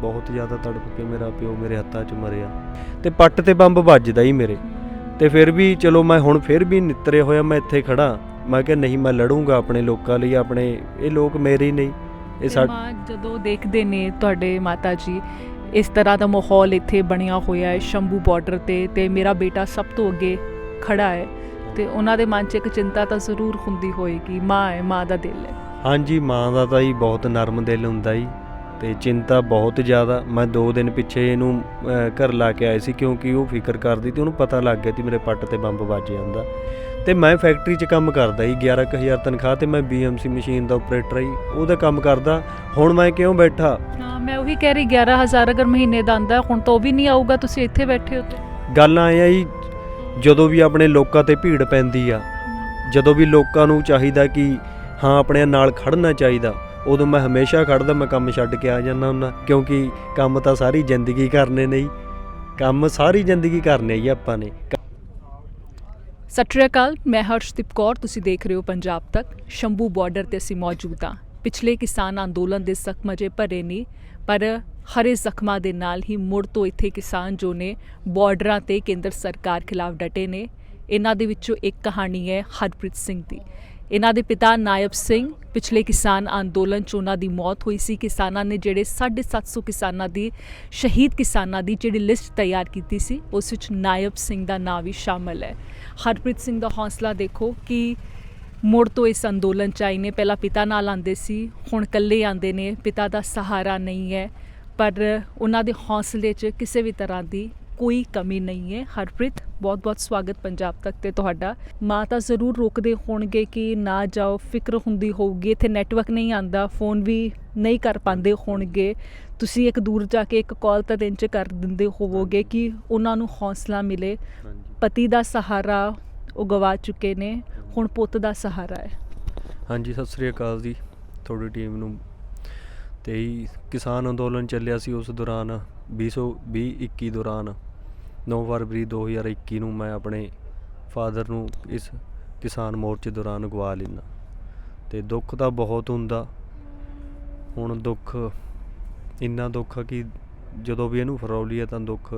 ਬਹੁਤ ਜ਼ਿਆਦਾ ਤੜਪ ਕੇ ਮੇਰਾ ਪਿਓ ਮੇਰੇ ਹੱਥਾਂ 'ਚ ਮਰਿਆ ਤੇ ਪੱਟ ਤੇ ਬੰਬ ਵੱਜਦਾ ਹੀ ਮੇਰੇ। ਤੇ ਫਿਰ ਵੀ ਚਲੋ ਮੈਂ ਹੁਣ ਫਿਰ ਵੀ ਨਿਤਰੇ ਹੋਇਆ ਮੈਂ ਇੱਥੇ ਖੜਾ ਮੈਂ ਕਿਹਾ ਨਹੀਂ ਮੈਂ ਲੜੂੰਗਾ ਆਪਣੇ ਲੋਕਾਂ ਲਈ ਆਪਣੇ ਇਹ ਲੋਕ ਮੇਰੇ ਹੀ ਨਹੀਂ। ਇਹ ਤੇ ਸਾ ਮਾਂ ਜਦੋਂ ਦੇਖਦੇ ਨੇ ਤੁਹਾਡੇ ਮਾਤਾ ਜੀ ਇਸ ਤਰ੍ਹਾਂ ਦਾ ਮਾਹੌਲ ਇੱਥੇ ਬਣਿਆ ਹੋਇਆ ਹੈ ਸ਼ੰਭੂ ਬਾਰਡਰ ਤੇ ਤੇ ਮੇਰਾ ਬੇਟਾ ਸਭ ਤੋਂ ਅੱਗੇ ਖੜਾ ਹੈ। ਤੇ ਉਹਨਾਂ ਦੇ ਮਨ 'ਚ ਇੱਕ ਚਿੰਤਾ ਤਾਂ ਜ਼ਰੂਰ ਹੁੰਦੀ ਹੋਏਗੀ ਮਾਂ ਹੈ ਮਾਂ ਦਾ ਦਿਲ ਹੈ। ਹਾਂਜੀ ਮਾਂ ਦਾ ਤਾਂ ਹੀ ਬਹੁਤ ਨਰਮ ਦਿਲ ਹੁੰਦਾ ਜੀ। ਤੇ ਚਿੰਤਾ ਬਹੁਤ ਜ਼ਿਆਦਾ। ਮੈਂ 2 ਦਿਨ ਪਿੱਛੇ ਇਹਨੂੰ ਘਰ ਲਾ ਕੇ ਆਏ ਸੀ ਕਿਉਂਕਿ ਉਹ ਫਿਕਰ ਕਰਦੀ ਤੇ ਉਹਨੂੰ ਪਤਾ ਲੱਗ ਗਿਆ ਕਿ ਮੇਰੇ ਪੱਟ ਤੇ ਬੰਬ ਵੱਜ ਜਾਂਦਾ। ਤੇ ਮੈਂ ਫੈਕਟਰੀ 'ਚ ਕੰਮ ਕਰਦਾ ਜੀ 11000 ਤਨਖਾਹ ਤੇ ਮੈਂ BMC ਮਸ਼ੀਨ ਦਾ ਆਪਰੇਟਰ ਜੀ ਉਹਦਾ ਕੰਮ ਕਰਦਾ। ਹੁਣ ਮੈਂ ਕਿਉਂ ਬੈਠਾ? ਹਾਂ ਮੈਂ ਉਹੀ ਕਹਿ ਰਹੀ 11000 ਅਗਰ ਮਹੀਨੇ ਦਾ ਆਂਦਾ ਹੁਣ ਤਾਂ ਉਹ ਵੀ ਨਹੀਂ ਆਊਗਾ ਤੁਸੀਂ ਇੱਥੇ ਬੈਠੇ ਹੋ ਤੇ। ਗੱਲ ਆਏ ਆ ਜੀ ਜਦੋਂ ਵੀ ਆਪਣੇ ਲੋਕਾਂ ਤੇ ਭੀੜ ਪੈਂਦੀ ਆ ਜਦੋਂ ਵੀ ਲੋਕਾਂ ਨੂੰ ਚਾਹੀਦਾ ਕਿ ਹਾਂ ਆਪਣੇ ਨਾਲ ਖੜਨਾ ਚਾਹੀਦਾ ਉਦੋਂ ਮੈਂ ਹਮੇਸ਼ਾ ਖੜਦਾ, ਮੈਂ ਕੰਮ ਛੱਡ ਕੇ ਆ ਜਾਂਦਾ ਹੁੰਦਾ, ਕਿਉਂਕਿ ਕੰਮ ਤਾਂ ਸਾਰੀ ਜ਼ਿੰਦਗੀ ਕਰਨੇ ਨਹੀਂ ਕੰਮ ਸਾਰੀ ਜ਼ਿੰਦਗੀ ਕਰਨੇ ਹੀ ਆਪਾਂ ਨੇ। ਸਤਿ ਸ਼੍ਰੀ ਅਕਾਲ, ਮੈਂ ਹਰਸ਼ਦੀਪ ਕੌਰ, ਤੁਸੀਂ ਦੇਖ ਰਹੇ ਹੋ ਪੰਜਾਬ ਤੱਕ। ਸ਼ੰਭੂ ਬਾਰਡਰ ਤੇ ਅਸੀਂ ਮੌਜੂਦ ਹਾਂ। ਪਿਛਲੇ ਕਿਸਾਨ ਅੰਦੋਲਨ ਦੇ ਜ਼ਖਮ ਅਜੇ ਭਰੇ ਨਹੀਂ ਪਰ ਹਰੇ ਜ਼ਖਮਾਂ ਦੇ ਨਾਲ ਹੀ ਮੁੜ ਤੋਂ ਇੱਥੇ ਕਿਸਾਨ ਜੋ ਨੇ ਬਾਰਡਰਾਂ ਤੇ ਕੇਂਦਰ ਸਰਕਾਰ ਖਿਲਾਫ ਡਟੇ ਨੇ। ਇਹਨਾਂ ਦੇ ਵਿੱਚੋਂ ਇੱਕ ਕਹਾਣੀ ਹੈ ਹਰਪ੍ਰੀਤ ਸਿੰਘ ਦੀ। ਇਹਨਾਂ ਦੇ ਪਿਤਾ ਨਾਇਬ ਸਿੰਘ ਪਿਛਲੇ ਕਿਸਾਨ ਅੰਦੋਲਨ 'ਚ ਉਹਨਾਂ ਦੀ ਮੌਤ ਹੋਈ ਸੀ। ਕਿਸਾਨਾਂ ਨੇ ਜਿਹੜੇ 750 ਕਿਸਾਨਾਂ ਦੀ, ਸ਼ਹੀਦ ਕਿਸਾਨਾਂ ਦੀ ਜਿਹੜੀ ਲਿਸਟ ਤਿਆਰ ਕੀਤੀ ਸੀ, ਉਸ ਵਿੱਚ ਨਾਇਬ ਸਿੰਘ ਦਾ ਨਾਂ ਵੀ ਸ਼ਾਮਲ ਹੈ। ਹਰਪ੍ਰੀਤ ਸਿੰਘ ਦਾ ਹੌਸਲਾ ਦੇਖੋ ਕਿ ਮੁੜ ਤੋਂ ਇਸ ਅੰਦੋਲਨ ਚ ਆਏ ਨੇ। ਪਹਿਲਾਂ ਪਿਤਾ ਨਾਲ ਆਂਦੇ ਸੀ, ਹੁਣ ਇਕੱਲੇ ਆਂਦੇ ਨੇ। ਪਿਤਾ ਦਾ ਸਹਾਰਾ ਨਹੀਂ ਹੈ, ਪਰ ਉਹਨਾਂ ਦੇ ਹੌਸਲੇ 'ਚ ਕਿਸੇ ਵੀ ਤਰ੍ਹਾਂ ਦੀ ਕੋਈ ਕਮੀ ਨਹੀਂ ਹੈ। ਹਰਪ੍ਰੀਤ ਬਹੁਤ-ਬਹੁਤ ਸਵਾਗਤ ਪੰਜਾਬ ਤੱਕ ਤੇ ਤੁਹਾਡਾ। ਮਾਂ ਤਾਂ ਜ਼ਰੂਰ ਰੋਕਦੇ ਹੋਣਗੇ ਕਿ ਨਾ ਜਾਓ ਫਿਕਰ ਹੁੰਦੀ ਹੋਊਗੀ। ਇੱਥੇ ਨੈਟਵਰਕ ਨਹੀਂ ਆਂਦਾ ਫੋਨ ਵੀ ਨਹੀਂ ਕਰ ਪਾਉਂਦੇ ਹੋਣਗੇ। ਤੁਸੀਂ ਇੱਕ ਦੂਰ ਜਾ ਕੇ ਇੱਕ ਕਾਲ ਤਾਂ ਦਿਨ ਚ ਕਰ ਦਿੰਦੇ ਹੋਵੋਗੇ ਕਿ ਉਹਨਾਂ ਨੂੰ ਹੌਸਲਾ ਮਿਲੇ। ਪਤੀ ਦਾ ਸਹਾਰਾ ਉਹ ਗਵਾ ਚੁੱਕੇ ਨੇ। ਹੁਣ ਪੁੱਤ ਦਾ ਸਹਾਰਾ ਹੈ। ਹਾਂਜੀ ਸਤਿ ਸ੍ਰੀ ਅਕਾਲ ਜੀ। ਤੁਹਾਡੀ ਟੀਮ ਨੂੰ ਤੇ ਕਿਸਾਨ ਅੰਦੋਲਨ ਚੱਲਿਆ ਸੀ ਉਸ ਦੌਰਾਨ 2020 21 ਦੌਰਾਨ। 9 ਫਰਵਰੀ 2021 ਨੂੰ ਮੈਂ ਆਪਣੇ ਫਾਦਰ ਨੂੰ ਇਸ ਕਿਸਾਨ ਮੋਰਚੇ ਦੌਰਾਨ ਗਵਾ ਲੈਣਾ ਤੇ ਦੁੱਖ ਤਾਂ ਬਹੁਤ ਹੁੰਦਾ। ਹੁਣ ਦੁੱਖ, ਇੰਨਾ ਦੁੱਖ ਆ ਕਿ ਜਦੋਂ ਵੀ ਇਹਨੂੰ ਫਰੌਲੀਆ ਤਾਂ ਦੁੱਖ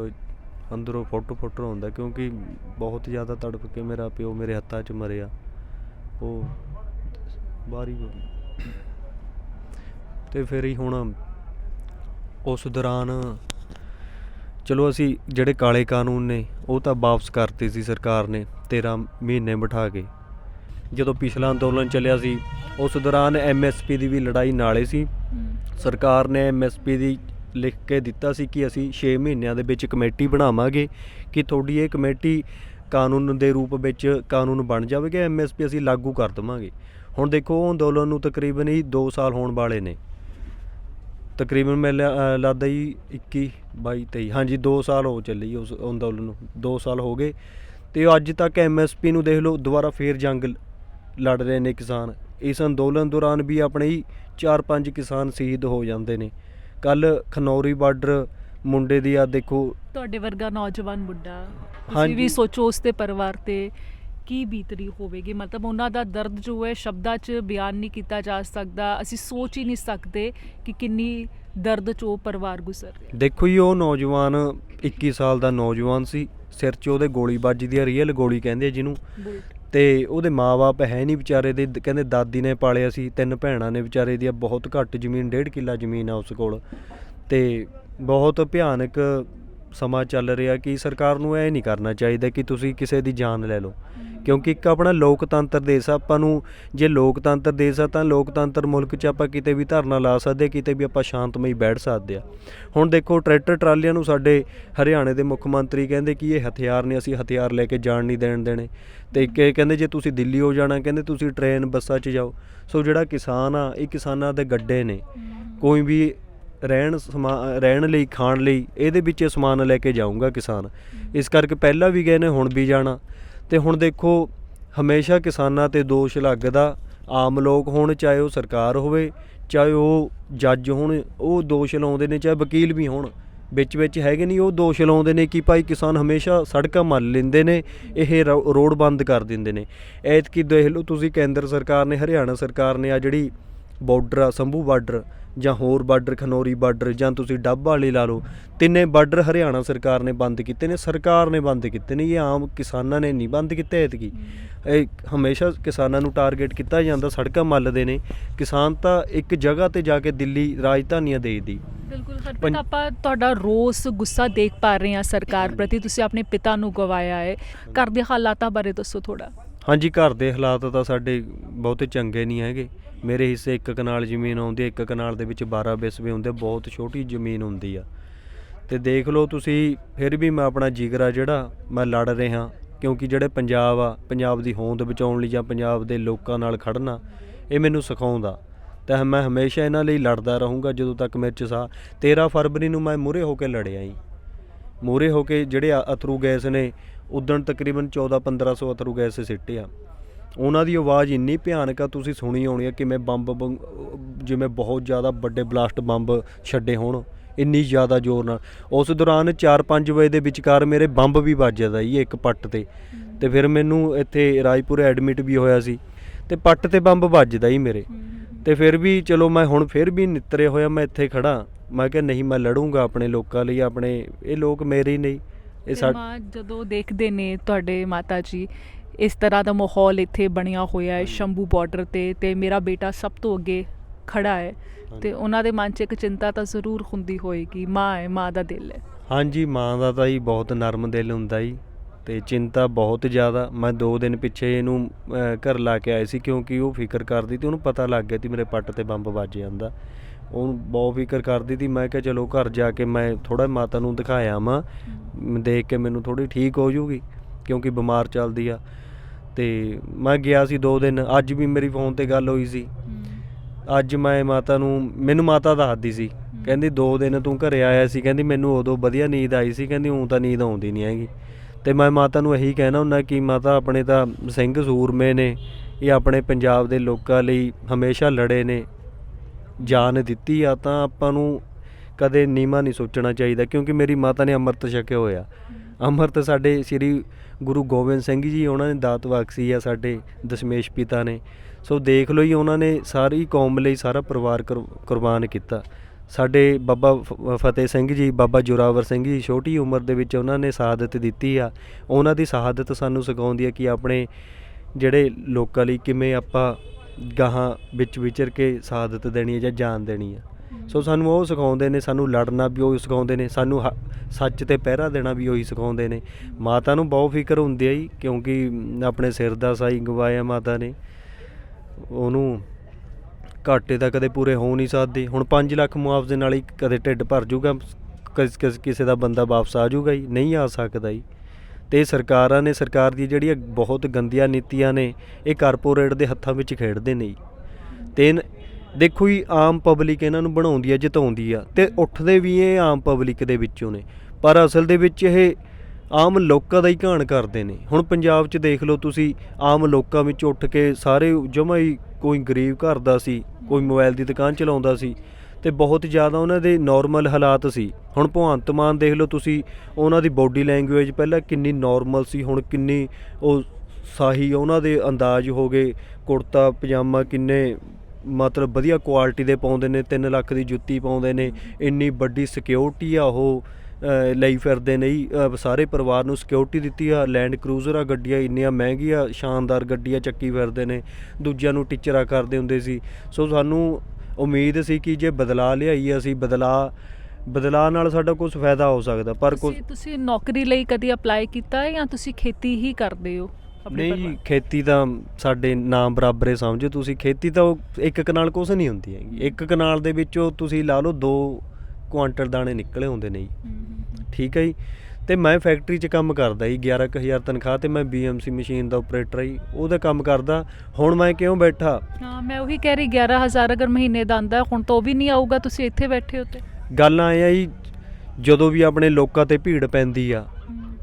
ਅੰਦਰੋਂ ਫੁੱਟ ਫੁੱਟ ਹੁੰਦਾ ਕਿਉਂਕਿ ਬਹੁਤ ਜ਼ਿਆਦਾ ਤੜਪ ਕੇ ਮੇਰਾ ਪਿਓ ਮੇਰੇ ਹੱਥਾਂ 'ਚ ਮਰਿਆ। ਉਹ ਬਾਰੀ ਤੇ ਫਿਰ ਹੀ ਹੁਣ ਉਸ ਦੌਰਾਨ ਚਲੋ ਅਸੀਂ ਜਿਹੜੇ ਕਾਲੇ ਕਾਨੂੰਨ ਨੇ, ਉਹ ਤਾਂ ਵਾਪਸ ਕਰਤੇ ਸੀ ਸਰਕਾਰ ਨੇ 13 ਮਹੀਨੇ ਬਿਠਾ ਕੇ। ਜਦੋਂ ਪਿਛਲਾ ਅੰਦੋਲਨ ਚੱਲਿਆ ਸੀ, ਉਸ ਦੌਰਾਨ ਐਮਐਸਪੀ ਦੀ ਵੀ ਲੜਾਈ ਨਾਲੇ ਸੀ। ਸਰਕਾਰ ਨੇ ਐਮਐਸਪੀ ਦੀ ਲਿਖ ਕੇ ਦਿੱਤਾ ਸੀ ਕਿ ਅਸੀਂ 6 ਮਹੀਨਿਆਂ ਦੇ ਵਿੱਚ ਕਮੇਟੀ ਬਣਾਵਾਂਗੇ, ਕਿ ਤੁਹਾਡੀ ਇਹ ਕਮੇਟੀ ਕਾਨੂੰਨ ਦੇ ਰੂਪ ਵਿੱਚ ਕਾਨੂੰਨ ਬਣ ਜਾਵੇਗਾ ਐਮਐਸਪੀ ਅਸੀਂ ਲਾਗੂ ਕਰ ਦਵਾਂਗੇ। ਹੁਣ ਦੇਖੋ, ਉਹ ਅੰਦੋਲਨ ਨੂੰ ਤਕਰੀਬਨ ਹੀ 2 ਸਾਲ ਹੋਣ ਵਾਲੇ ਨੇ। ਤਕਰੀਬਨ ਮੈਂ ਲਿਆ- ਅਹ ਲੱਗਦਾ ਜੀ 21 22 23 ਹਾਂਜੀ 2 ਸਾਲ ਹੋ ਚੱਲੇ ਜੀ ਉਸ ਅੰਦੋਲਨ ਨੂੰ। 2 ਸਾਲ ਹੋ ਗਏ। ਤੇ ਅੱਜ ਤੱਕ ਐਮਐਸਪੀ ਨੂੰ ਦੇਖ ਲਓ ਦੁਬਾਰਾ ਫੇਰ ਜੰਗ ਲੜ ਰਹੇ ਨੇ ਕਿਸਾਨ। ਇਸ ਅੰਦੋਲਨ ਦੌਰਾਨ ਵੀ ਆਪਣੇ ਹੀ 4-5 ਕਿਸਾਨ ਸ਼ਹੀਦ ਹੋ ਜਾਂਦੇ ਨੇ। ਕੱਲ ਖਨੌਰੀ ਬਾਰਡਰ ਮੁੰਡੇ ਦੀ ਆ ਦੇਖੋ। ਤੁਹਾਡੇ ਵਰਗਾ ਨੌਜਵਾਨ ਮੁੰਡਾ। ਤੁਸੀਂ ਹਾਂਜੀ। ਵੀ ਸੋਚੋ ਉਸ ਦੇ ਪਰਿਵਾਰ ਤੇ। ਕੀ ਬੀਤਰੀ ਹੋਵੇਗੀ? ਮਤਲਬ ਉਹਨਾਂ ਦਾ ਦਰਦ ਜੋ ਹੈ ਸ਼ਬਦਾਂ 'ਚ ਬਿਆਨ ਨਹੀਂ ਕੀਤਾ ਜਾ ਸਕਦਾ। ਅਸੀਂ ਸੋਚ ਹੀ ਨਹੀਂ ਸਕਦੇ ਕਿ ਕਿੰਨੀ ਦਰਦ 'ਚ ਉਹ ਪਰਿਵਾਰ ਗੁਜ਼ਰ ਰਿਹਾ ਦੇਖੋ ਜੀ ਉਹ ਨੌਜਵਾਨ 21 ਸਾਲ ਦਾ ਨੌਜਵਾਨ ਸੀ। ਸਿਰ 'ਚ ਉਹਦੇ ਗੋਲੀ ਵੱਜਦੀ ਆ ਰੀਅਲ ਗੋਲੀ ਕਹਿੰਦੇ ਆ ਜਿਹਨੂੰ। ਤੇ ਉਹਦੇ ਮਾਪੇ ਹੈ ਨਹੀਂ ਵਿਚਾਰੇ ਦੇ। ਦ- ਕਹਿੰਦੇ ਦਾਦੀ ਨੇ ਪਾਲਿਆ ਸੀ ਤਿੰਨ ਭੈਣਾਂ ਨੇ ਵਿਚਾਰੇ ਦੀ ਬਹੁਤ ਘੱਟ ਜ਼ਮੀਨ ਡੇਢ ਕਿੱਲਾ ਜ਼ਮੀਨ ਆ ਉਸ ਕੋਲ। ਤੇ ਬਹੁਤ ਭਿਆਨਕ ਸਮਾਂ ਚੱਲ ਰਿਹਾ ਕਿ ਸਰਕਾਰ ਨੂੰ ਇਹ ਨਹੀਂ ਕਰਨਾ ਚਾਹੀਦਾ ਕਿ ਤੁਸੀਂ ਕਿਸੇ ਦੀ ਜਾਨ ਲੈ ਲਓ। ਕਿਉਂਕਿ ਇੱਕ ਆਪਣਾ ਲੋਕਤੰਤਰ ਦੇਸ਼ ਆ, ਆਪਾਂ ਨੂੰ ਜੇ ਲੋਕਤੰਤਰ ਦੇਸ਼ ਆ ਤਾਂ ਲੋਕਤੰਤਰ ਮੁਲਕ 'ਚ ਆਪਾਂ ਕਿਤੇ ਵੀ ਧਰਨਾ ਲਾ ਸਕਦੇ ਕਿਤੇ ਵੀ ਆਪਾਂ ਸ਼ਾਂਤਮਈ ਬੈਠ ਸਕਦੇ ਆ। ਹੁਣ ਦੇਖੋ, ਟਰੈਕਟਰ ਟਰਾਲੀਆਂ ਨੂੰ ਸਾਡੇ ਹਰਿਆਣੇ ਦੇ ਮੁੱਖ ਮੰਤਰੀ ਕਹਿੰਦੇ ਕਿ ਇਹ ਹਥਿਆਰ ਨੇ, ਅਸੀਂ ਹਥਿਆਰ ਲੈ ਕੇ ਜਾਣ ਨਹੀਂ ਦੇਣ ਦੇਣੇ। ਤੇ ਕਿ ਕਹਿੰਦੇ, ਜੇ ਤੁਸੀਂ ਦਿੱਲੀ ਹੋ ਜਾਣਾ, ਕਹਿੰਦੇ ਤੁਸੀਂ ਟ੍ਰੇਨ ਬੱਸਾਂ 'ਚ ਜਾਓ। ਸੋ ਜਿਹੜਾ ਕਿਸਾਨ ਆ, ਇਹ ਕਿਸਾਨਾਂ ਦੇ ਗੱਡੇ ਨੇ। ਕੋਈ ਵੀ ਰਹਿਣ ਸਮਾ ਰਹਿਣ ਲਈ ਖਾਣ ਲਈ ਇਹਦੇ ਵਿੱਚ ਇਹ ਸਮਾਨ ਲੈ ਕੇ ਜਾਊਗਾ ਕਿਸਾਨ। ਇਸ ਕਰਕੇ ਪਹਿਲਾਂ ਵੀ ਗਏ ਨੇ ਹੁਣ ਵੀ ਜਾਣਾ। ਤੇ ਹੁਣ ਦੇਖੋ ਹਮੇਸ਼ਾ ਕਿਸਾਨਾਂ ਤੇ ਦੋਸ਼ ਲੱਗਦਾ ਆਮ ਲੋਕ ਹੋਣ ਚਾਹੇ ਉਹ ਸਰਕਾਰ ਹੋਵੇ ਚਾਹੇ ਉਹ ਜੱਜ ਹੋਣ ਉਹ ਦੋਸ਼ ਲਾਉਂਦੇ ਨੇ ਚਾਹੇ ਵਕੀਲ ਵੀ ਹੋਣ। ਵਿੱਚ ਵਿੱਚ ਹੈਗੇ ਨਹੀਂ ਉਹ ਦੋਸ਼ ਲਾਉਂਦੇ ਨੇ ਕਿ ਭਾਈ ਕਿਸਾਨ ਹਮੇਸ਼ਾ ਸੜਕਾਂ ਮੱਲ ਲੈਂਦੇ ਨੇ ਇਹ ਰੋਡ ਬੰਦ ਕਰ ਦਿੰਦੇ ਨੇ। ਐਤਕੀ ਦੇਖ ਲਓ ਤੁਸੀਂ ਕੇਂਦਰ ਸਰਕਾਰ ਨੇ ਹਰਿਆਣਾ ਸਰਕਾਰ ਨੇ ਆ ਜਿਹੜੀ ਬਾਰਡਰ ਆ ਸੰਭੂ ਬਾਰਡਰ ਜਾਂ ਹੋਰ ਬਾਰਡਰ ਖਨੌਰੀ ਬਾਰਡਰ ਜਾਂ ਤੁਸੀਂ ਡੱਬ ਵਾਲੇ ਲਾ ਲਓ ਤਿੰਨੇ ਬਾਰਡਰ ਹਰਿਆਣਾ ਸਰਕਾਰ ਨੇ ਬੰਦ ਕੀਤੇ ਨੇ ਸਰਕਾਰ ਨੇ ਬੰਦ ਕੀਤੇ ਨੇ ਇਹ ਆਮ ਕਿਸਾਨਾਂ ਨੇ ਨਹੀਂ ਬੰਦ ਕੀਤੇ ਐਤਕੀ। ਇਹ ਹਮੇਸ਼ਾ ਕਿਸਾਨਾਂ ਨੂੰ ਟਾਰਗੇਟ ਕੀਤਾ ਜਾਂਦਾ ਸੜਕਾਂ ਮੱਲਦੇ ਨੇ ਕਿਸਾਨ ਤਾਂ ਇੱਕ ਜਗ੍ਹਾ ਤੇ ਜਾ ਕੇ ਦਿੱਲੀ ਰਾਜਧਾਨੀਆਂ ਦੇਖਦੀ ਬਿਲਕੁਲ ਹਰਪ੍ਰੀਤ ਆਪਾਂ ਤੁਹਾਡਾ ਰੋਸ ਗੁੱਸਾ ਦੇਖ ਪਾ ਰਹੇ ਹਾਂ ਸਰਕਾਰ ਪ੍ਰਤੀ ਤੁਸੀਂ ਆਪਣੇ ਪਿਤਾ ਨੂੰ ਗਵਾਇਆ ਹੈ। ਘਰ ਦੇ ਹਾਲਾਤਾਂ ਬਾਰੇ ਦੱਸੋ ਥੋੜਾ ਹਾਂਜੀ, ਘਰ ਦੇ ਹਾਲਾਤ ਤਾਂ ਸਾਡੇ ਬਹੁਤੇ ਚੰਗੇ ਨਹੀਂ ਹੈਗੇ। ਮੇਰੇ ਹਿੱਸੇ ਇੱਕ ਕਨਾਲ ਜ਼ਮੀਨ ਆਉਂਦੀ ਹੈ, ਇੱਕ ਕਨਾਲ ਦੇ ਵਿੱਚ 12 ਬਿਸਵੇ ਹੁੰਦੇ ਬਹੁਤ ਛੋਟੀ ਜ਼ਮੀਨ ਹੁੰਦੀ ਆ। ਤੇ ਦੇਖ ਲਓ ਤੁਸੀਂ, ਫਿਰ ਵੀ ਮੈਂ ਆਪਣਾ ਜਿਗਰਾ ਜਿਹੜਾ ਮੈਂ ਲੜ ਰਿਹਾ, ਕਿਉਂਕਿ ਜਿਹੜੇ ਪੰਜਾਬ ਆ, ਪੰਜਾਬ ਦੀ ਹੋਂਦ ਬਚਾਉਣ ਲਈ ਜਾਂ ਪੰਜਾਬ ਦੇ ਲੋਕਾਂ ਨਾਲ ਖੜਨਾ ਇਹ ਮੈਨੂੰ ਸਿਖਾਉਂਦਾ। ਤਾਂ ਮੈਂ ਹਮੇਸ਼ਾ ਇਹਨਾਂ ਲਈ ਲੜਦਾ ਰਹੂੰਗਾ ਜਦੋਂ ਤੱਕ ਮੇਰੇ ਚ ਸਾਹ 13 ਫਰਵਰੀ ਨੂੰ ਮੈਂ ਮੂਰੇ ਹੋ ਕੇ ਲੜਿਆ ਜੀ ਮੂਰੇ ਹੋ ਕੇ ਜਿਹੜੇ ਆ- ਅਥਰੂ ਗੈਸ ਨੇ, ਉਦਣ ਤਕਰੀਬਨ 14 1500 ਅਥਰੂ ਗੈਸ ਸਿੱਟੇ ਆ। ਉਹਨਾਂ ਦੀ ਆਵਾਜ਼ ਇੰਨੀ ਭਿਆਨਕ ਆ, ਤੁਸੀਂ ਸੁਣੀ ਹੋਣੀ ਆ ਕਿਵੇਂ ਬੰਬ ਬੰਬ- ਜਿਵੇਂ ਬਹੁਤ ਜ਼ਿਆਦਾ ਵੱਡੇ ਬਲਾਸਟ ਬੰਬ ਛੱਡੇ ਹੋਣ, ਇੰਨੀ ਜ਼ਿਆਦਾ ਜ਼ੋਰ ਨਾਲ। ਉਸ ਦੌਰਾਨ 4-5 ਵਜੇ ਦੇ ਵਿਚਕਾਰ ਮੇਰੇ ਬੰਬ ਵੀ ਵੱਜਦਾ ਜੀ ਇੱਕ ਪੱਟ ਤੇ। ਤੇ ਫਿਰ ਮੈਨੂੰ ਇੱਥੇ ਰਾਜਪੁਰ ਐਡਮਿਟ ਵੀ ਹੋਇਆ ਸੀ। ਤੇ ਪੱਟ ਤੇ ਬੰਬ ਵੱਜਦਾ ਹੀ ਮੇਰੇ। ਤੇ ਫਿਰ ਵੀ ਚਲੋ ਮੈਂ ਹੁਣ ਫਿਰ ਵੀ ਨਿੱਤਰੇ ਹੋਇਆ, ਮੈਂ ਇੱਥੇ ਖੜਾ ਮੈਂ ਕਿਹਾ ਨਹੀਂ ਮੈਂ ਲੜੂੰਗਾ ਆਪਣੇ ਲੋਕਾਂ ਲਈ ਆਪਣੇ ਇਹ ਲੋਕ ਮੇਰੇ ਨਹੀਂ ਇਹ ਸਾ ਮਾਂ ਜਦੋਂ ਦੇਖਦੇ ਨੇ ਤੁਹਾਡੇ ਮਾਤਾ ਜੀ ਇਸ ਤਰ੍ਹਾਂ ਦਾ ਮਾਹੌਲ ਇੱਥੇ ਬਣਿਆ ਹੋਇਆ ਹੈ ਸ਼ੰਭੂ ਬਾਰਡਰ ਤੇ ਤੇ ਮੇਰਾ ਬੇਟਾ ਸਭ ਤੋਂ ਅੱਗੇ ਖੜਾ ਹੈ। ਤੇ ਉਹਨਾਂ ਦੇ ਮਨ 'ਚ ਇੱਕ ਚਿੰਤਾ ਤਾਂ ਜ਼ਰੂਰ ਹੁੰਦੀ ਹੋਏਗੀ ਮਾਂ ਹੈ ਮਾਂ ਦਾ ਦਿਲ ਹੈ। ਹਾਂਜੀ ਮਾਂ ਦਾ ਤਾਂ ਹੀ ਬਹੁਤ ਨਰਮ ਦਿਲ ਹੁੰਦਾ ਜੀ। ਤੇ ਚਿੰਤਾ ਬਹੁਤ ਜ਼ਿਆਦਾ। ਮੈਂ 2 ਦਿਨ ਪਿੱਛੇ ਇਹਨੂੰ ਘਰ ਲਾ ਕੇ ਆਏ ਸੀ ਕਿਉਂਕਿ ਉਹ ਫਿਕਰ ਕਰਦੀ ਤੇ ਉਹਨੂੰ ਪਤਾ ਲੱਗ ਗਿਆ ਕਿ ਮੇਰੇ ਪੱਟ ਤੇ ਬੰਬ ਵੱਜ ਜਾਂਦਾ। ਉਹ ਬਹੁਤ ਫਿਕਰ ਕਰਦੀ ਸੀ। ਮੈਂ ਕਿਹਾ ਚਲੋ ਘਰ ਜਾ ਕੇ ਮੈਂ ਥੋੜਾ ਮਾਤਾ ਨੂੰ ਦਿਖਾਇਆ ਮਾਂ ਦੇਖ ਕੇ ਮੈਨੂੰ ਥੋੜੀ ਠੀਕ ਹੋ ਜੂਗੀ ਕਿਉਂਕਿ ਬਿਮਾਰ ਚੱਲਦੀ ਆ। ਤੇ ਮੈਂ ਗਿਆ ਸੀ 2 ਦਿਨ। ਅੱਜ ਵੀ ਮੇਰੀ ਫੋਨ ਤੇ ਗੱਲ ਹੋਈ ਸੀ। ਅੱਜ ਮੈਂ ਮਾਤਾ ਨੂੰ ਮੈਨੂੰ ਮਾਤਾ ਦੱਸਦੀ ਸੀ। ਕਹਿੰਦੀ 2 ਦਿਨ ਤੂੰ ਘਰੇ ਆਇਆ ਸੀ। ਕਹਿੰਦੀ ਮੈਨੂੰ ਉਦੋਂ ਵਧੀਆ ਨੀਂਦ ਆਈ ਸੀ। ਕਹਿੰਦੀ ਹੁਣ ਤਾਂ ਨੀਂਦ ਆਉਂਦੀ ਨਹੀਂ ਹੈਗੀ। ਤੇ ਮੈਂ ਮਾਤਾ ਨੂੰ ਇਹੀ ਕਹਿਣਾ ਹੁੰਦਾ ਕਿ ਮਾਤਾ ਆਪਣੇ ਤਾਂ ਸਿੰਘ ਸੂਰਮੇ ਨੇ, ਇਹ ਆਪਣੇ ਪੰਜਾਬ ਦੇ ਲੋਕਾਂ ਲਈ ਹਮੇਸ਼ਾ ਲੜੇ ਨੇ। ਜਾਨ ਦਿੱਤੀ ਆ ਤਾਂ ਆਪਾਂ ਨੂੰ ਕਦੇ ਨੀਮਾ ਨਹੀਂ ਸੋਚਣਾ ਚਾਹੀਦਾ, ਕਿਉਂਕਿ ਮੇਰੀ ਮਾਤਾ ਨੇ ਅੰਮ੍ਰਿਤ ਛਕਿਆ ਹੋਇਆ। ਅੰਮ੍ਰਿਤ ਸਾਡੇ ਸ੍ਰੀ ਗੁਰੂ ਗੋਬਿੰਦ ਸਿੰਘ ਜੀ ਉਹਨਾਂ ਨੇ ਦਾਤ ਬਖਸ਼ੀ ਆ ਸਾਡੇ ਦਸ਼ਮੇਸ਼ ਪਿਤਾ ਨੇ। ਸੋ ਦੇਖ ਲਓ ਹੀ ਉਹਨਾਂ ਨੇ ਸਾਰੀ ਕੌਮ ਲਈ ਸਾਰਾ ਪਰਿਵਾਰ ਕੁਰ- ਕੁਰਬਾਨ ਕੀਤਾ। ਸਾਡੇ ਬਾਬਾ ਫਤਿਹ ਸਿੰਘ ਜੀ ਬਾਬਾ ਜੋਰਾਵਰ ਸਿੰਘ ਜੀ ਛੋਟੀ ਉਮਰ ਦੇ ਵਿੱਚ ਉਹਨਾਂ ਨੇ ਸ਼ਹਾਦਤ ਦਿੱਤੀ ਆ। ਉਹਨਾਂ ਦੀ ਸ਼ਹਾਦਤ ਸਾਨੂੰ ਸਿਖਾਉਂਦੀ ਹੈ ਕਿ ਆਪਣੇ ਜਿਹੜੇ ਲੋਕਾਂ ਲਈ ਕਿਵੇਂ ਆਪਾਂ ਗਾਹਾਂ ਵਿੱਚ ਵਿਚਰ ਕੇ ਸ਼ਹਾਦਤ ਦੇਣੀ ਹੈ ਜਾਂ ਜਾਨ ਦੇਣੀ ਹੈ ਸੋ ਸਾਨੂੰ ਉਹ ਸਿਖਾਉਂਦੇ ਨੇ ਸਾਨੂੰ ਲੜਨਾ ਵੀ ਉਹ ਸਿਖਾਉਂਦੇ ਨੇ ਸਾਨੂੰ ਸੱਚ ਤੇ ਪਹਿਰਾ ਦੇਣਾ ਵੀ ਉਹੀ ਸਿਖਾਉਂਦੇ ਨੇ। ਮਾਤਾ ਨੂੰ ਬਹੁਤ ਫਿਕਰ ਹੁੰਦੀ ਹੈ ਜੀ ਕਿਉਂਕਿ ਆਪਣੇ ਸਿਰ ਦਾ ਸਾਈ ਗਵਾਇਆ ਮਾਤਾ ਨੇ। ਉਹਨੂੰ ਘਾਟੇ ਤਾਂ ਕਦੇ ਪੂਰੇ ਹੋ ਨਹੀਂ ਸਕਦੇ। ਹੁਣ 5 ਲੱਖ ਮੁਆਵਜ਼ੇ ਨਾਲ ਹੀ ਕਦੇ ਢਿੱਡ ਭਰ ਜਾਊਗਾ ਕਿਸ ਕਿਸੇ ਦਾ ਬੰਦਾ ਵਾਪਸ ਆ ਜਾਊਗਾ ਜੀ। ਨਹੀਂ ਆ ਸਕਦਾ ਜੀ। ਤੇ ਸਰਕਾਰਾਂ ਨੇ, ਸਰਕਾਰ ਦੀ ਜਿਹੜੀਆਂ ਬਹੁਤ ਗੰਦੀਆਂ ਨੀਤੀਆਂ ਨੇ, ਇਹ ਕਾਰਪੋਰੇਟ ਦੇ ਹੱਥਾਂ ਵਿੱਚ ਖੇਡਦੇ ਨੇ ਜੀ। ਤੇ ਦੇਖੋ ਜੀ, ਆਮ ਪਬਲਿਕ ਇਹਨਾਂ ਨੂੰ ਬਣਾਉਂਦੀ ਆ ਜਿਤਾਉਂਦੀ ਆ। ਤੇ ਉੱਠਦੇ ਵੀ ਇਹ ਆਮ ਪਬਲਿਕ ਦੇ ਵਿੱਚੋਂ ਨੇ। ਪਰ ਅਸਲ ਦੇ ਵਿੱਚ ਇਹ ਆਮ ਲੋਕਾਂ ਦਾ ਹੀ ਘਾਣ ਕਰਦੇ ਨੇ। ਹੁਣ ਪੰਜਾਬ 'ਚ ਦੇਖ ਲਓ ਤੁਸੀਂ, ਆਮ ਲੋਕਾਂ ਵਿੱਚ ਉੱਠ ਕੇ ਸਾਰੇ ਜਮਾ ਹੀ ਕੋਈ ਗਰੀਬ ਘਰ ਦਾ ਸੀ, ਕੋਈ ਮੋਬਾਈਲ ਦੀ ਦੁਕਾਨ ਚਲਾਉਂਦਾ ਸੀ ਤੇ ਬਹੁਤ ਜ਼ਿਆਦਾ ਉਹਨਾਂ ਦੇ ਨਾਰਮਲ ਹਾਲਾਤ ਸੀ। ਹੁਣ ਭਗਵੰਤ ਮਾਨ ਦੇਖ ਲਓ ਤੁਸੀਂ, ਉਹਨਾਂ ਦੀ ਬੋਡੀ ਲੈਂਗੁਏਜ ਪਹਿਲਾਂ ਕਿੰਨੀ ਨਾਰਮਲ ਸੀ, ਹੁਣ ਕਿੰਨੀ ਉਹ ਸਾਹੀ ਉਹਨਾਂ ਦੇ ਅੰਦਾਜ਼ ਹੋ ਗਏ, ਕੁੜਤਾ, ਪਜਾਮਾ ਕਿੰਨੇ ਮਤਲਬ ਵਧੀਆ ਕੁਆਲਿਟੀ ਦੇ ਪਾਉਂਦੇ ਨੇ 3 ਲੱਖ ਦੀ ਜੁੱਤੀ ਪਾਉਂਦੇ ਨੇ, ਇੰਨੀ ਵੱਡੀ ਸਿਕਿਉਰਿਟੀ ਆ ਉਹ। ਲਈ ਫਿਰਦੇ ਨੇ ਜੀ, ਅ, ਸਾਰੇ ਪਰਿਵਾਰ ਨੂੰ ਸਿਕਿਉਰਿਟੀ ਦਿੱਤੀ ਆ। ਲੈਂਡ ਕਰੂਜ਼ਰ ਆ ਗੱਡੀਆਂ ਇੰਨੀਆਂ ਮਹਿੰਗੀਆਂ ਸ਼ਾਨਦਾਰ ਗੱਡੀਆਂ ਚੱਕੀ ਫਿਰਦੇ ਨੇ। ਦੂਜਿਆਂ ਨੂੰ ਟੀਚਰਾਂ ਕਰਦੇ ਹੁੰਦੇ ਸੀ। ਸੋ ਸਾਨੂੰ ਉਮੀਦ ਸੀ ਕਿ ਜੇ ਬਦਲਾ ਲਿਆਈ ਅਸੀਂ ਬਦਲਾ ਬਦਲਾ ਨਾਲ ਸਾਡਾ ਕੁਝ ਫਾਇਦਾ ਹੋ ਸਕਦਾ ਪਰ ਕੁਝ ਤੁਸੀਂ ਨੌਕਰੀ ਲਈ ਕਦੀ ਅਪਲਾਈ ਕੀਤਾ ਹੈ ਜਾਂ ਤੁਸੀਂ ਖੇਤੀ ਹੀ ਕਰਦੇ ਹੋ ਨਹੀਂ ਜੀ? ਖੇਤੀ ਤਾਂ ਸਾਡੇ ਨਾਮ ਬਰਾਬਰੇ ਸਮਝੋ। ਤੁਸੀਂ ਖੇਤੀ ਤਾਂ ਇੱਕ ਕਨਾਲ ਕੁਛ ਨਹੀਂ ਹੁੰਦੀ ਹੈਗੀ। ਇੱਕ ਕਨਾਲ ਦੇ ਵਿੱਚੋਂ ਤੁਸੀਂ ਲਾ ਲਓ 2 ਕੁਆਂਟਲ ਦਾਣੇ ਨਿਕਲੇ ਹੁੰਦੇ ਨੇ ਜੀ। ਠੀਕ ਹੈ ਜੀ। ਤੇ ਮੈਂ ਫੈਕਟਰੀ 'ਚ ਕੰਮ ਕਰਦਾ ਜੀ 11000 ਤਨਖਾਹ ਤੇ ਮੈਂ BMC ਮਸ਼ੀਨ ਦਾ ਆਪਰੇਟਰ ਜੀ ਉਹਦਾ ਕੰਮ ਕਰਦਾ। ਹੁਣ ਮੈਂ ਕਿਉਂ ਬੈਠਾ? ਹਾਂ ਮੈਂ ਉਹੀ ਕਹਿ ਰਹੀ 11000 ਅਗਰ ਮਹੀਨੇ ਦਾ ਆਂਦਾ ਹੁਣ ਤਾਂ ਉਹ ਵੀ ਨਹੀਂ ਆਊਗਾ ਤੁਸੀਂ ਇੱਥੇ ਬੈਠੇ ਹੋ ਤੇ। ਗੱਲ ਆਏ ਆ ਜੀ ਜਦੋਂ ਵੀ ਆਪਣੇ ਲੋਕਾਂ ਤੇ ਭੀੜ ਪੈਂਦੀ ਆ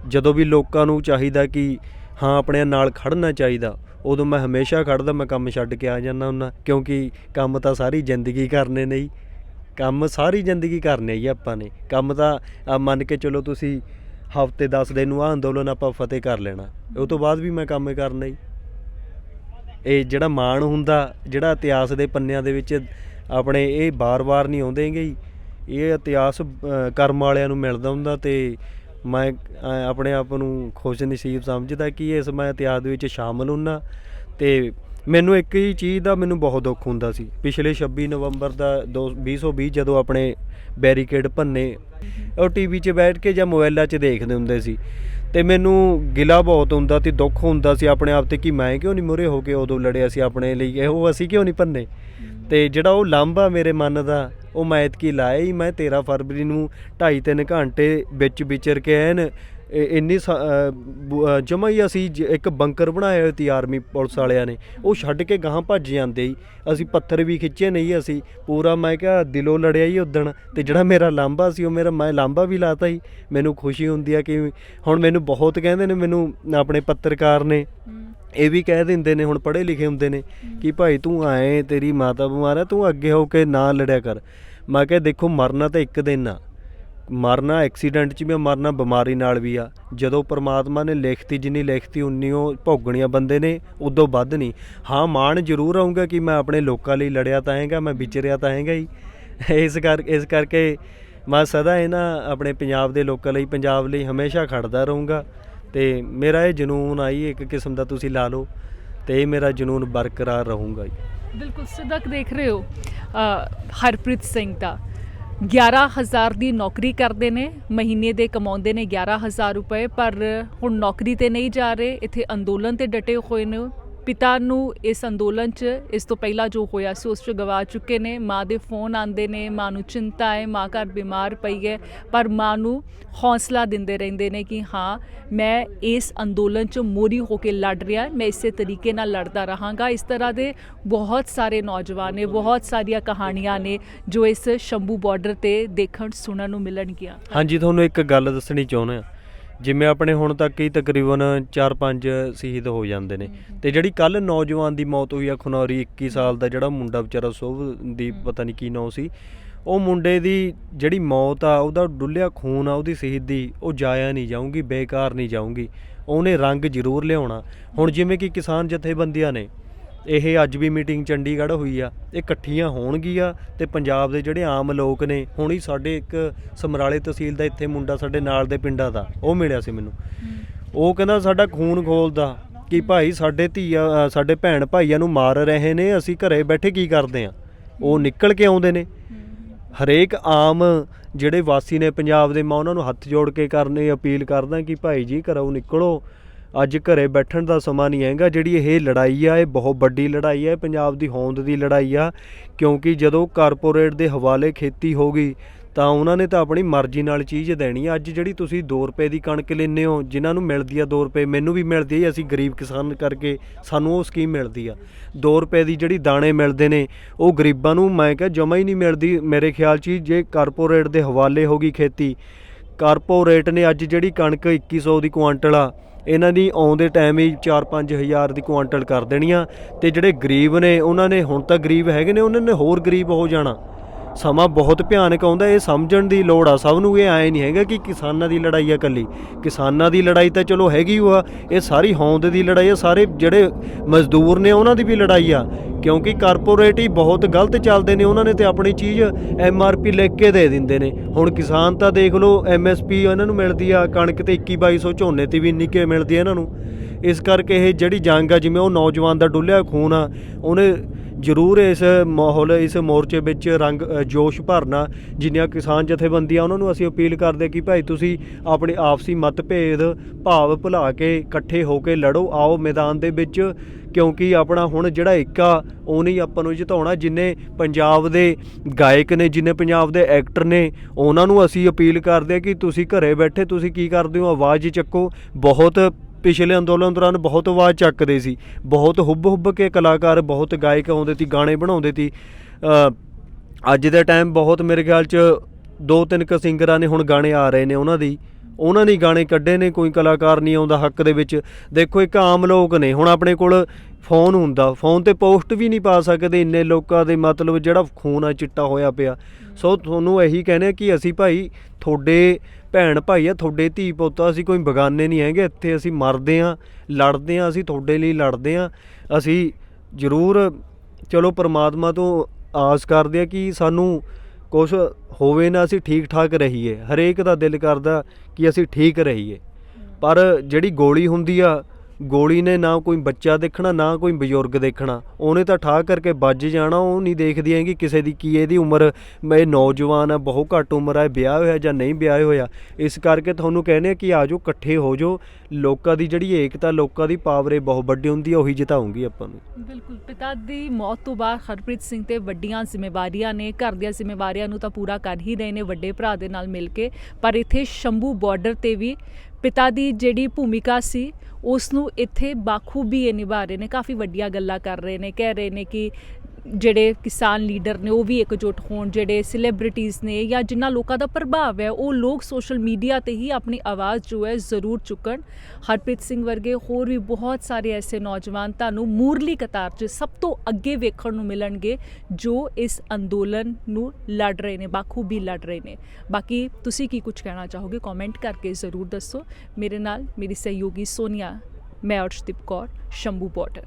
ਜਦੋਂ ਵੀ ਲੋਕਾਂ ਨੂੰ ਚਾਹੀਦਾ ਕਿ ਹਾਂ ਆਪਣੇ ਨਾਲ ਖੜਨਾ ਚਾਹੀਦਾ ਉਦੋਂ ਮੈਂ ਹਮੇਸ਼ਾ ਖੜਦਾ ਮੈਂ ਕੰਮ ਛੱਡ ਕੇ ਆ ਜਾਂਦਾ ਹੁੰਦਾ ਕਿਉਂਕਿ ਕੰਮ ਤਾਂ ਸਾਰੀ ਜ਼ਿੰਦਗੀ ਕਰਨੇ ਨੇ ਜੀ। ਕੰਮ ਸਾਰੀ ਜ਼ਿੰਦਗੀ ਕਰਨੇ ਜੀ ਆਪਾਂ ਨੇ। ਕੰਮ ਤਾਂ ਆ ਮੰਨ ਕੇ ਚਲੋ ਤੁਸੀਂ ਹਫ਼ਤੇ 10 ਦਿਨ ਨੂੰ ਆ ਅੰਦੋਲਨ ਆਪਾਂ ਫਤਿਹ ਕਰ ਲੈਣਾ। ਉਹ ਤੋਂ ਬਾਅਦ ਵੀ ਮੈਂ ਕੰਮ ਕਰਨਾ ਹੀ ਇਹ ਜਿਹੜਾ ਮਾਣ ਹੁੰਦਾ ਜਿਹੜਾ ਇਤਿਹਾਸ ਦੇ ਪੰਨਿਆਂ ਦੇ ਵਿੱਚ ਆਪਣੇ ਇਹ ਬਾਰ-ਬਾਰ ਨਹੀਂ ਆਉਂਦੇਗੇ ਜੀ। ਇਹ ਇਤਿਹਾਸ ਅ, ਕਰਮ ਵਾਲਿਆਂ ਨੂੰ ਮਿਲਦਾ ਹੁੰਦਾ ਤੇ ਮੈਂ ਆਪਣੇ ਆਪ ਨੂੰ ਖੁਸ਼ ਨਸੀਬ ਸਮਝਦਾ ਕਿ ਇਸ ਮੈਂ ਇਤਿਹਾਸ ਦੇ ਵਿੱਚ ਸ਼ਾਮਲ ਹੁੰਨਾ ਤੇ ਮੈਨੂੰ ਇੱਕ ਹੀ ਚੀਜ਼ ਦਾ ਮੈਨੂੰ ਬਹੁਤ ਦੁੱਖ ਹੁੰਦਾ ਸੀ। ਪਿਛਲੇ 26 ਨਵੰਬਰ ਦਾ ਦੋ- 2020 ਜਦੋਂ ਆਪਣੇ ਬੈਰੀਕੇਡ ਭੰਨੇ, ਉਹ ਟੀਵੀ 'ਚ ਬੈਠ ਕੇ ਜਾਂ ਮੋਬਾਈਲਾਂ 'ਚ ਦੇਖਦੇ ਹੁੰਦੇ ਸੀ। ਤੇ ਮੈਨੂੰ ਗਿਲਾ ਬਹੁਤ ਹੁੰਦਾ ਤੇ ਦੁੱਖ ਹੁੰਦਾ ਸੀ ਆਪਣੇ ਆਪ ਤੇ ਕਿ ਮੈਂ ਕਿਉਂ ਨਹੀਂ ਮੁਰੇ ਹੋ ਕੇ ਉਦੋਂ ਲੜਿਆ ਸੀ ਆਪਣੇ ਲਈ, ਇਹੋ ਅਸੀਂ ਕਿਉਂ ਨਹੀਂ ਭੰਨੇ? ਤੇ ਜਿਹੜਾ ਉਹ ਲਾਂਭਾ ਮੇਰੇ ਮਨ ਦਾ, ਉਹ ਮੈਂ ਇਤਕੀ ਲਾਇਆ ਹੀ, ਮੈਂ 13 ਫਰਵਰੀ ਨੂੰ 2.5 3 ਘੰਟੇ ਵਿੱਚ ਵਿਚਰ ਕੇ ਐਨ ਇੰਨੀ ਜਮਾ ਹੀ ਅਸੀਂ ਇੱਕ ਬੰਕਰ ਬਣਾਇਆ ਹੋਇਆ ਸੀ ਆਰਮੀ ਪੁਲਿਸ ਵਾਲਿਆਂ ਨੇ। ਉਹ ਛੱਡ ਕੇ ਗਾਹਾਂ ਭੱਜ ਜਾਂਦੇ ਹੀ ਅਸੀਂ ਪੱਥਰ ਵੀ ਖਿੱਚੇ ਨਹੀਂ ਅਸੀਂ। ਪੂਰਾ ਮੈਂ ਕਿਹਾ ਦਿਲੋਂ ਲੜਿਆ ਹੀ ਉਦਣ। ਤੇ ਜਿਹੜਾ ਮੇਰਾ ਲਾਂਭਾ ਸੀ ਉਹ ਮੇਰਾ ਮੈਂ ਲਾਂਭਾ ਵੀ ਲਾਤਾ ਹੀ ਮੈਨੂੰ ਖੁਸ਼ੀ ਹੁੰਦੀ ਆ ਕਿ ਹੁਣ ਮੈਨੂੰ ਬਹੁਤ ਕਹਿੰਦੇ ਨੇ ਮੈਨੂੰ ਆਪਣੇ ਪੱਤਰਕਾਰ ਨੇ। ਇਹ ਵੀ ਕਹਿ ਦਿੰਦੇ ਨੇ ਹੁਣ ਪੜ੍ਹੇ ਲਿਖੇ ਹੁੰਦੇ ਨੇ ਕਿ ਭਾਈ ਤੂੰ ਆਏ ਤੇਰੀ ਮਾਤਾ ਬਿਮਾਰ ਹੈ ਤੂੰ ਅੱਗੇ ਹੋ ਕੇ ਨਾ ਲੜਿਆ ਕਰ। ਮੈਂ ਕਿਹਾ ਦੇਖੋ ਮਰਨਾ ਤਾਂ ਇੱਕ ਦਿਨ ਆ। ਮਰਨਾ ਐਕਸੀਡੈਂਟ 'ਚ ਵੀ ਆ, ਮਰਨਾ ਬਿਮਾਰੀ ਨਾਲ ਵੀ ਆ। ਜਦੋਂ ਪ੍ਰਮਾਤਮਾ ਨੇ ਲਿਖਤੀ ਜਿੰਨੀ ਲਿਖਤੀ ਉਨੀ ਉਹ ਭੋਗਣੀਆਂ ਬੰਦੇ ਨੇ ਉਦੋਂ ਵੱਧ ਨਹੀਂ ਹਾਂ ਮਾਣ ਜ਼ਰੂਰ ਆਉਂਗਾ ਕਿ ਮੈਂ ਆਪਣੇ ਲੋਕਾਂ ਲਈ ਲੜਿਆ ਤਾਂ ਹੈਗਾ ਮੈਂ ਵਿਚਰਿਆ ਤਾਂ ਹੈਗਾ ਹੀ। ਇਸ ਕਰ ਇਸ ਕਰਕੇ ਮੈਂ ਸਦਾ ਇਹਨਾਂ ਆਪਣੇ ਪੰਜਾਬ ਦੇ ਲੋਕਾਂ ਲਈ ਪੰਜਾਬ ਲਈ ਹਮੇਸ਼ਾ ਖੜਦਾ ਰਹੂੰਗਾ। ਤੇ ਮੇਰਾ ਇਹ ਜਨੂਨ ਆਈ ਇੱਕ ਕਿਸਮ ਦਾ ਤੁਸੀਂ ਲਾ ਲਓ ਤੇ ਇਹ ਮੇਰਾ ਜਨੂਨ ਬਰਕਰਾਰ ਰਹੂੰਗਾ ਜੀ। ਬਿਲਕੁਲ ਸਦਕ ਦੇਖ ਰਹੇ ਹੋ ਹਰਪ੍ਰੀਤ ਸਿੰਘ ਦਾ। 11000 ਦੀ ਨੌਕਰੀ ਕਰਦੇ ਨੇ, ਮਹੀਨੇ ਦੇ ਕਮਾਉਂਦੇ ਨੇ 11000 ਰੁਪਏ, ਪਰ ਹੁਣ ਨੌਕਰੀ ਤੇ ਨਹੀਂ ਜਾ ਰਹੇ, ਇੱਥੇ ਅੰਦੋਲਨ ਤੇ ਡਟੇ ਹੋਏ ਨੇ। ਪਿਤਾ ਨੂੰ ਇਸ ਅੰਦੋਲਨ 'ਚ, ਇਸ ਤੋਂ ਪਹਿਲਾਂ ਜੋ ਹੋਇਆ ਸੀ, ਉਸ 'ਚ ਗਵਾ ਚੁੱਕੇ ਨੇ। ਮਾਂ ਦੇ ਫੋਨ ਆਉਂਦੇ ਨੇ, ਮਾਂ ਨੂੰ ਚਿੰਤਾ ਹੈ, ਮਾਂ ਘਰ ਬਿਮਾਰ ਪਈ ਹੈ, ਪਰ ਮਾਂ ਨੂੰ ਹੌਸਲਾ ਦਿੰਦੇ ਰਹਿੰਦੇ ਨੇ ਕਿ ਹਾਂ, ਮੈਂ ਇਸ ਅੰਦੋਲਨ 'ਚ ਮੋਰੀ ਹੋ ਕੇ ਲੜ ਰਿਹਾ, ਮੈਂ ਇਸੇ ਤਰੀਕੇ ਨਾਲ ਲੜਦਾ ਰਹਾਂਗਾ। ਇਸ ਤਰ੍ਹਾਂ ਦੇ ਬਹੁਤ ਸਾਰੇ ਨੌਜਵਾਨ ਨੇ, ਬਹੁਤ ਸਾਰੀਆਂ ਕਹਾਣੀਆਂ ਨੇ, ਜੋ ਇਸ ਸ਼ੰਭੂ ਬਾਰਡਰ ਤੇ ਦੇਖਣ, ਸੁਣਨ ਨੂੰ ਮਿਲਣਗੀਆਂ। ਹਾਂਜੀ, ਤੁਹਾਨੂੰ ਇੱਕ ਗੱਲ ਦੱਸਣੀ ਚਾਹੁੰਦੇ ਆ ਜਿਵੇਂ ਆਪਣੇ ਹੁਣ ਤੱਕ ਹੀ ਤਕਰੀਬਨ 4-5 ਸ਼ਹੀਦ ਹੋ ਜਾਂਦੇ ਨੇ। ਤੇ ਜਿਹੜੀ ਕੱਲ ਨੌਜਵਾਨ ਦੀ ਮੌਤ ਹੋਈ ਆ ਖਨੌਰੀ 21 ਸਾਲ ਦਾ ਜਿਹੜਾ ਮੁੰਡਾ ਵਿਚਾਰਾ ਸੁਭ ਦੀ ਪਤਾ ਨਹੀਂ ਕੀ ਨਾਂ ਸੀ ਉਹ ਮੁੰਡੇ ਦੀ ਜਿਹੜੀ ਮੌਤ ਆ ਉਹਦਾ ਡੁੱਲਿਆ ਖੂਨ ਆ ਉਹਦੀ ਸ਼ਹੀਦੀ ਉਹ ਜਾਇਆ ਨਹੀਂ ਜਾਊਗੀ ਬੇਕਾਰ ਨਹੀਂ ਜਾਊਗੀ। ਉਹਨੇ ਰੰਗ ਜ਼ਰੂਰ ਲਿਆਉਣਾ। ਹੁਣ ਜਿਵੇਂ ਕਿ ਕਿਸਾਨ ਜਥੇਬੰਦੀਆਂ ਨੇ ਇਹ ਅੱਜ ਵੀ ਮੀਟਿੰਗ ਚੰਡੀਗੜ੍ਹ ਹੋਈ ਆ ਇਹ ਇਕੱਠੀਆਂ ਹੋਣਗੀਆਂ ਤੇ ਪੰਜਾਬ ਦੇ ਜਿਹੜੇ ਆਮ ਲੋਕ ਨੇ ਹੁਣ ਹੀ ਸਾਡੇ ਇੱਕ ਸਮਰਾਲੇ ਤਹਿਸੀਲ ਦਾ ਇੱਥੇ ਮੁੰਡਾ ਸਾਡੇ ਨਾਲ ਦੇ ਪਿੰਡਾਂ ਦਾ ਉਹ ਮਿਲਿਆ ਸੀ ਮੈਨੂੰ। ਉਹ ਕਹਿੰਦਾ ਸਾਡਾ ਖੂਨ ਖੋਲਦਾ ਕਿ ਭਾਈ ਸਾਡੇ ਧੀਆ ਸਾਡੇ ਭੈਣ ਭਾਈਆਂ ਨੂੰ ਮਾਰ ਰਹੇ ਨੇ ਅਸੀਂ ਘਰੇ ਬੈਠੇ ਕੀ ਕਰਦੇ ਆ? ਉਹ ਨਿਕਲ ਕੇ ਆਉਂਦੇ ਨੇ। ਹਰੇਕ ਆਮ ਜਿਹੜੇ ਵਾਸੀ ਨੇ ਪੰਜਾਬ ਦੇ ਮੈਂ ਉਹਨਾਂ ਨੂੰ ਹੱਥ ਜੋੜ ਕੇ ਕਰਨੀ ਅਪੀਲ ਕਰਦਾ ਕਿ ਭਾਈ ਜੀ ਘਰੋਂ ਨਿਕਲੋ ਅੱਜ ਘਰੇ ਬੈਠਣ ਦਾ ਸਮਾਂ ਨਹੀਂ ਹੈਗਾ। ਜਿਹੜੀ ਇਹ ਲੜਾਈ ਆ, ਇਹ ਬਹੁਤ ਵੱਡੀ ਲੜਾਈ ਆ ਪੰਜਾਬ ਦੀ ਹੋਂਦ ਦੀ ਲੜਾਈ ਆ। ਕਿਉਂਕਿ ਜਦੋਂ ਕਾਰਪੋਰੇਟ ਦੇ ਹਵਾਲੇ ਖੇਤੀ ਹੋ ਗਈ, ਤਾਂ ਉਹਨਾਂ ਨੇ ਤਾਂ ਆਪਣੀ ਮਰਜ਼ੀ ਨਾਲ ਚੀਜ਼ ਦੇਣੀ ਆ। ਅੱਜ ਜਿਹੜੀ ਤੁਸੀਂ 2 ਰੁਪਏ ਦੀ ਕਣਕ ਲੈਂਦੇ ਹੋ, ਜਿਨ੍ਹਾਂ ਨੂੰ ਮਿਲਦੀ ਆ 2 ਰੁਪਏ, ਮੈਨੂੰ ਵੀ ਮਿਲਦੀ ਆ, ਅਸੀਂ ਗਰੀਬ ਕਿਸਾਨ ਕਰਕੇ ਸਾਨੂੰ ਉਹ ਸਕੀਮ ਮਿਲਦੀ ਆ। 2 ਰੁਪਏ ਦੀ ਜਿਹੜੀ ਦਾਣੇ ਮਿਲਦੇ ਨੇ, ਉਹ ਗਰੀਬਾਂ ਨੂੰ ਮੈਂ ਕਿਹਾ ਜਮਾ ਹੀ ਨਹੀਂ ਮਿਲਦੀ। ਮੇਰੇ ਖਿਆਲ 'ਚ ਹੀ ਜੇ ਕਾਰਪੋਰੇਟ ਦੇ ਹਵਾਲੇ ਹੋ ਗਈ ਖੇਤੀ, ਕਾਰਪੋਰੇਟ ਨੇ ਅੱਜ ਜਿਹੜੀ ਕਣਕ 2100 ਦੀ ਕੁਆਂਟਲ ਆ ਇਹਨਾਂ ਦੀ ਆਉਂਦੇ ਟਾਈਮ ਹੀ 4-5 ਹਜ਼ਾਰ ਦੀ ਕੁਆਂਟਲ ਕਰ ਦੇਣੀਆਂ ਤੇ ਜਿਹੜੇ ਗਰੀਬ ਨੇ, ਉਹਨਾਂ ਨੇ ਹੁਣ ਤਾਂ ਗਰੀਬ ਹੈਗੇ ਨੇ, ਉਹਨਾਂ ਨੇ ਹੋਰ ਗਰੀਬ ਹੋ ਜਾਣਾ। ਸਮਾਂ ਬਹੁਤ ਭਿਆਨਕ ਆਉਂਦਾ, ਇਹ ਸਮਝਣ ਦੀ ਲੋੜ ਆ। ਸਭ ਨੂੰ ਇਹ ਐ ਨਹੀਂ ਹੈਗਾ ਕਿ ਕਿਸਾਨਾਂ ਦੀ ਲੜਾਈ ਆ ਕੱਲੀ ਕਿਸਾਨਾਂ ਦੀ ਲੜਾਈ ਤਾਂ ਚਲੋ ਹੈਗੀ ਓ ਆ, ਇਹ ਸਾਰੀ ਹੋਂਦ ਦੀ ਲੜਾਈ ਆ, ਸਾਰੇ ਜਿਹੜੇ ਮਜ਼ਦੂਰ ਨੇ ਉਹਨਾਂ ਦੀ ਵੀ ਲੜਾਈ ਆ। ਕਿਉਂਕਿ ਕਾਰਪੋਰੇਟ ਹੀ ਬਹੁਤ ਗਲਤ ਚੱਲਦੇ ਨੇ, ਉਹਨਾਂ ਨੇ ਤੇ ਆਪਣੀ ਚੀਜ਼ ਐਮ ਆਰ ਪੀ ਲਿਖ ਕੇ ਦੇ ਦਿੰਦੇ ਨੇ। ਹੁਣ ਕਿਸਾਨ ਤਾਂ ਦੇਖ ਲਓ, ਐਮ ਐਸ ਪੀ ਉਹਨਾਂ ਨੂੰ ਮਿਲਦੀ ਆ, ਕਣਕ ਤੇ 21 2200 ਝੋਨੇ ਤੇ ਵੀ ਇੰਨੀ ਕੇ ਮਿਲਦੀ ਆ ਇਹਨਾਂ ਨੂੰ। ਇਸ ਕਰਕੇ ਇਹ ਜਿਹੜੀ ਜੰਗ ਆ, ਜਿਵੇਂ ਉਹ ਨੌਜਵਾਨ ਦਾ ਡੁੱਲਿਆ ਖੂਨ ਆ, ਉਹਨੇ ਜ਼ਰੂਰ ਇਸ ਮਾਹੌਲ, ਇਸ ਮੋਰਚੇ ਵਿੱਚ ਰੰਗ ਜੋਸ਼ ਭਰਨਾ, ਜਿੰਨੀਆਂ ਕਿਸਾਨ ਜਥੇਬੰਦੀਆਂ ਉਹਨਾਂ ਨੂੰ ਅਸੀਂ ਅਪੀਲ ਕਰਦੇ ਕਿ ਭਾਈ ਤੁਸੀਂ ਆਪਣੇ ਆਪਸੀ ਮਤਭੇਦ, ਭਾਵ ਭੁਲਾ ਕੇ ਇਕੱਠੇ ਹੋ ਕੇ ਲੜੋ, ਆਓ ਮੈਦਾਨ ਦੇ ਵਿੱਚ, ਕਿਉਂਕਿ ਆਪਣਾ ਹੁਣ ਜਿਹੜਾ ਇੱਕ ਆ ਉਹ ਆਪਾਂ ਨੂੰ ਜਿਤਾਉਣਾ, ਜਿੰਨੇ ਪੰਜਾਬ ਦੇ ਗਾਇਕ ਨੇ, ਜਿੰਨੇ ਪੰਜਾਬ ਦੇ ਐਕਟਰ ਨੇ, ਉਹਨਾਂ ਨੂੰ ਅਸੀਂ ਅਪੀਲ ਕਰਦੇ ਆ ਕਿ ਤੁਸੀਂ ਘਰੇ ਬੈਠੇ, ਤੁਸੀਂ ਕੀ ਕਰਦੇ ਹੋ, ਆਵਾਜ਼ ਚੱਕੋ, ਬਹੁਤ ਪਿਛਲੇ ਅੰਦੋਲਨ ਦੌਰਾਨ ਬਹੁਤ ਆਵਾਜ਼ ਚੱਕਦੇ ਸੀ, ਬਹੁਤ ਹੁੱਬ ਹੁੱਬ ਕੇ ਕਲਾਕਾਰ, ਬਹੁਤ ਗਾਇਕ ਆਉਂਦੇ ਸੀ, ਗਾਣੇ ਬਣਾਉਂਦੇ ਸੀ। ਅੱਜ ਦੇ ਟਾਈਮ ਬਹੁਤ ਮੇਰੇ ਖਿਆਲ 'ਚ ਦੋ ਤਿੰਨ ਕ ਸਿੰਗਰਾਂ ਨੇ ਹੁਣ ਗਾਣੇ ਆ ਰਹੇ ਨੇ ਉਹਨਾਂ ਦੀ। ਉਹਨਾਂ ਨੇ ਗਾਣੇ ਕੱਢੇ ਨੇ, ਕੋਈ ਕਲਾਕਾਰ ਨਹੀਂ ਆਉਂਦਾ ਹੱਕ ਦੇ ਵਿੱਚ। ਦੇਖੋ ਇੱਕ ਆਮ ਲੋਕ ਨੇ, ਹੁਣ ਆਪਣੇ ਕੋਲ ਫੋਨ ਹੁੰਦਾ ਫੋਨ ਤੇ ਪੋਸਟ ਵੀ ਨਹੀਂ ਪਾ ਸਕਦੇ ਇੰਨੇ ਲੋਕਾਂ ਦੇ, ਮਤਲਬ ਜਿਹੜਾ ਖੂਨ ਆ, ਚਿੱਟਾ ਹੋਇਆ ਪਿਆ। ਸੋ ਤੁਹਾਨੂੰ ਇਹੀ ਕਹਿੰਦੇ ਕਿ ਅਸੀਂ ਭਾਈ ਤੁਹਾਡੇ ਭੈਣ ਭਾਈ ਆ ਤੁਹਾਡੇ ਧੀ ਪੁੱਤ ਆ, ਅਸੀਂ ਕੋਈ ਬਗਾਨੇ ਨਹੀਂ ਹੈਗੇ ਇੱਥੇ ਅਸੀਂ ਮਰਦੇ ਆ ਲੜਦੇ ਆ ਅਸੀਂ ਤੁਹਾਡੇ ਲਈ ਲੜਦੇ ਆ ਅਸੀਂ ਜ਼ਰੂਰ ਚਲੋ ਪ੍ਰਮਾਤਮਾ ਤੋਂ ਆਸ ਕਰਦੇ ਆ ਕਿ ਸਾਨੂੰ ਕੁਝ ਹੋਵੇ ਨਾ ਅਸੀਂ ਠੀਕ ਠਾਕ ਰਹੀਏ। ਹਰੇਕ ਦਾ ਦਿਲ ਕਰਦਾ ਕਿ ਅਸੀਂ ਠੀਕ ਰਹੀਏ। ਪਰ ਜਿਹੜੀ ਗੋਲੀ ਹੁੰਦੀ ਆ ਗੋਲੀ ਨੇ ਨਾ ਕੋਈ ਬੱਚਾ ਦੇਖਣਾ, ਨਾ ਕੋਈ ਬਜ਼ੁਰਗ ਦੇਖਣਾ। ਉਹਨੇ ਤਾਂ ਠਾਹ ਕਰਕੇ ਵੱਜ ਜਾਣਾ, ਉਹ ਨਹੀਂ ਦੇਖਦੀ ਹੈਗੀ ਕਿਸੇ ਦੀ ਕੀ ਇਹਦੀ ਉਮਰ। ਮੈਂ ਨੌਜਵਾਨ ਆ, ਬਹੁਤ ਘੱਟ ਉਮਰ ਹੈ ਵਿਆਹ ਹੋਇਆ ਜਾਂ ਨਹੀਂ ਵਿਆਹ ਹੋਇਆ। ਇਸ ਕਰਕੇ ਤੁਹਾਨੂੰ ਕਹਿੰਦੇ ਆ ਕਿ ਆਜੋ, ਇਕੱਠੇ ਹੋ ਜਾਓ। ਲੋਕਾਂ ਦੀ ਜਿਹੜੀ ਏਕਤਾ, ਲੋਕਾਂ ਦੀ ਪਾਵਰ ਇਹ ਬਹੁਤ ਵੱਡੀ ਹੁੰਦੀ ਆ, ਉਹੀ ਜਿਤਾਉਂਗੀ ਆਪਾਂ ਨੂੰ। ਬਿਲਕੁਲ, ਪਿਤਾ ਦੀ ਮੌਤ ਤੋਂ ਬਾਅਦ ਹਰਪ੍ਰੀਤ ਸਿੰਘ ਤੇ ਵੱਡੀਆਂ ਜ਼ਿੰਮੇਵਾਰੀਆਂ ਨੇ, ਘਰ ਦੀਆਂ ਜ਼ਿੰਮੇਵਾਰੀਆਂ ਨੂੰ ਤਾਂ ਪੂਰਾ ਕਰ ਹੀ ਰਹੇ ਨੇ ਵੱਡੇ ਭਰਾ ਦੇ ਨਾਲ ਮਿਲ ਕੇ। ਪਰ ਇੱਥੇ ਸ਼ੰਭੂ ਬਾਰਡਰ ਤੇ ਵੀ ਪਿਤਾ ਦੀ ਜਿਹੜੀ ਭੂਮਿਕਾ ਸੀ ਉਸ ਨੂੰ ਇੱਥੇ ਬਾਖੂਬੀ ਇਹ ਨਿਭਾ ਰਹੇ ਨੇ, ਕਾਫੀ ਵੱਡੀਆਂ ਗੱਲਾਂ ਕਰ ਰਹੇ ਨੇ, ਕਹਿ ਰਹੇ ਨੇ ਕਿ ਜਿਹੜੇ ਕਿਸਾਨ ਲੀਡਰ ਨੇ ਉਹ ਵੀ ਇਕਜੁੱਟ ਹੋਣ, ਜਿਹੜੇ ਸੈਲੀਬ੍ਰਿਟੀਜ਼ ਨੇ ਜਾਂ ਜਿਨ੍ਹਾਂ ਲੋਕਾਂ ਦਾ ਪ੍ਰਭਾਵ ਹੈ, ਉਹ ਲੋਕ ਸੋਸ਼ਲ ਮੀਡੀਆ ਤੇ ਹੀ ਆਪਣੀ ਆਵਾਜ਼ ਜੋ ਹੈ ਜ਼ਰੂਰ ਚੁੱਕਣ। ਹਰਪ੍ਰੀਤ ਸਿੰਘ ਵਰਗੇ ਹੋਰ ਵੀ ਬਹੁਤ ਸਾਰੇ ਐਸੇ ਨੌਜਵਾਨ ਤੁਹਾਨੂੰ ਮੂਰਲੀ ਕਤਾਰ 'ਚ ਸਭ ਤੋਂ ਅੱਗੇ ਵੇਖਣ ਨੂੰ ਮਿਲਣਗੇ, ਜੋ ਇਸ ਅੰਦੋਲਨ ਨੂੰ ਲੜ ਰਹੇ ਨੇ, ਬਾਖੂਬੀ ਲੜ ਰਹੇ ਨੇ। ਬਾਕੀ ਤੁਸੀਂ ਕੀ ਕੁਝ ਕਹਿਣਾ ਚਾਹੋਗੇ ਕਮੈਂਟ ਕਰਕੇ ਜ਼ਰੂਰ ਦੱਸੋ। ਮੇਰੇ ਨਾਲ ਮੇਰੀ ਸਹਿਯੋਗੀ ਸੋਨੀਆ, ਮੈਂ ਅਰਸ਼ਦੀਪ ਕੌਰ, ਸ਼ੰਭੂ ਬਾਰਡਰ।